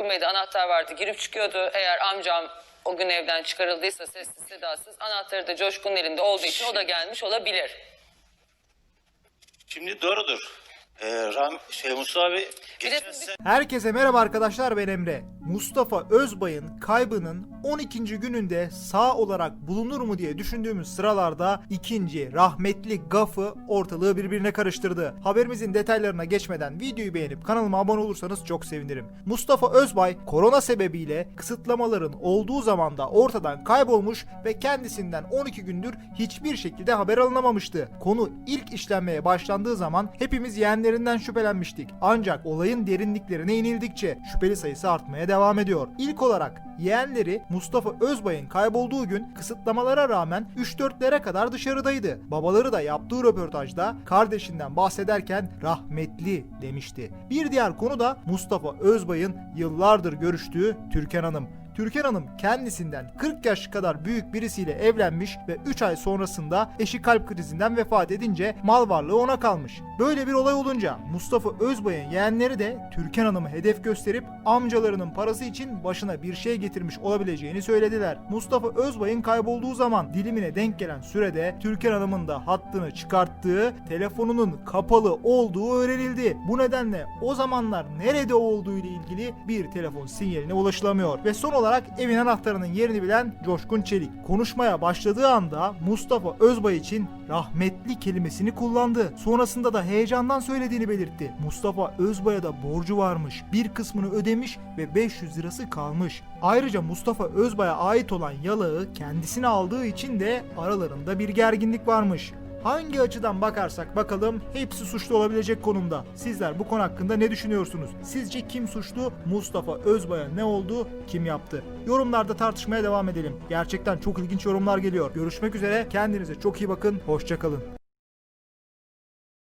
Coşkun Bey'de anahtar vardı. Girip çıkıyordu. Eğer amcam o gün evden çıkarıldıysa sessiz sedasız anahtarı da Coşkun'un elinde olduğu için o da gelmiş olabilir. Şimdi doğrudur. Ee, Ram, şey Mustafa abi geçen sene Herkese merhaba arkadaşlar ben Emre. Mustafa Özbay'ın kaybının 12. gününde sağ olarak bulunur mu diye düşündüğümüz sıralarda ikinci rahmetli Gaf'ı ortalığı birbirine karıştırdı. Haberimizin detaylarına geçmeden videoyu beğenip kanalıma abone olursanız çok sevinirim. Mustafa Özbay korona sebebiyle kısıtlamaların olduğu zamanda ortadan kaybolmuş ve kendisinden 12 gündür hiçbir şekilde haber alınamamıştı. Konu ilk işlenmeye başlandığı zaman hepimiz yeğenlerinden şüphelenmiştik. Ancak olayın derinliklerine inildikçe şüpheli sayısı artmaya devam ediyor. İlk olarak yeğenleri Mustafa Özbay'ın kaybolduğu gün kısıtlamalara rağmen 3-4'lere kadar dışarıdaydı. Babaları da yaptığı röportajda kardeşinden bahsederken rahmetli demişti. Bir diğer konu da Mustafa Özbay'ın yıllardır görüştüğü Türkan Hanım. Türkan Hanım kendisinden 40 yaş kadar büyük birisiyle evlenmiş ve 3 ay sonrasında eşi kalp krizinden vefat edince mal varlığı ona kalmış. Böyle bir olay olunca Mustafa Özbay'ın yeğenleri de Türkan Hanım'ı hedef gösterip amcalarının parası için başına bir şey getirmiş olabileceğini söylediler. Mustafa Özbay'ın kaybolduğu zaman dilimine denk gelen sürede Türkan Hanım'ın da hattını çıkarttığı, telefonunun kapalı olduğu öğrenildi. Bu nedenle o zamanlar nerede olduğu ile ilgili bir telefon sinyaline ulaşılamıyor. Ve son olarak evin anahtarının yerini bilen Coşkun Çelik konuşmaya başladığı anda Mustafa Özbay için rahmetli kelimesini kullandı. Sonrasında da heyecandan söylediğini belirtti. Mustafa Özbay'a da borcu varmış. Bir kısmını ödemiş ve 500 lirası kalmış. Ayrıca Mustafa Özbay'a ait olan yalağı kendisine aldığı için de aralarında bir gerginlik varmış. Hangi açıdan bakarsak bakalım hepsi suçlu olabilecek konumda. Sizler bu konu hakkında ne düşünüyorsunuz? Sizce kim suçlu? Mustafa Özbay'a ne oldu? Kim yaptı? Yorumlarda tartışmaya devam edelim. Gerçekten çok ilginç yorumlar geliyor. Görüşmek üzere. Kendinize çok iyi bakın. Hoşçakalın.